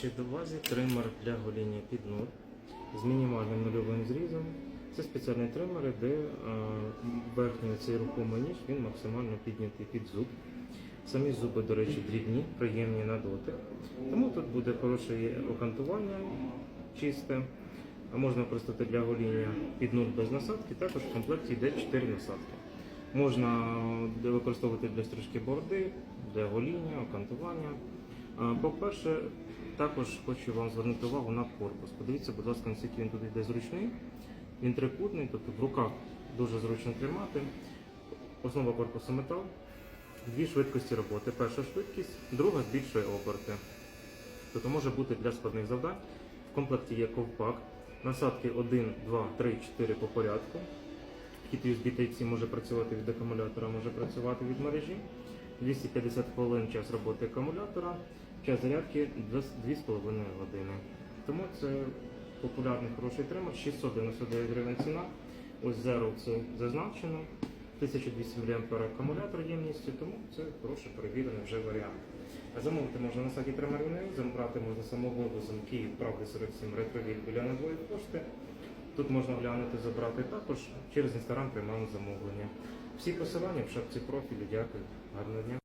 Ще до базі тример для гоління під нуль з мінімальним нульовим зрізом. Це спеціальні тримери, де е, верхній цей рухомий ніж він максимально піднятий під зуб. Самі зуби, до речі, дрібні, приємні на дотик. Тому тут буде хороше окантування чисте. А можна використати для гоління під нуль без насадки. Також в комплекті йде 4 насадки. Можна е, використовувати для стрижки бороди, для гоління, окантування. По-перше, також хочу вам звернути увагу на корпус. Подивіться, будь ласка, наскільки він тут йде зручний. Він трикутний, тобто в руках дуже зручно тримати. Основа корпусу метал. Дві швидкості роботи. Перша швидкість, друга збільшує оберти. Тобто може бути для складних завдань. В комплекті є ковпак. Насадки 1, 2, 3, 4 по порядку. Хід USB Type-C може працювати від акумулятора, може працювати від мережі. 250 хвилин час роботи акумулятора, час зарядки 2,5 години. Тому це популярний хороший тример, 699 гривень ціна. Ось Zero це зазначено. 1200 мА акумулятор ємністю, тому це хороший перевірений вже варіант. Замовити можна на сайті Тримарівни, забрати можна самовивозом Київ, правди 47 ретровіль біля надвої пошти. Тут можна глянути, забрати також. Через інстаграм приймаємо замовлення. Всі посилання в шапці профілю. Дякую. Гарного дня.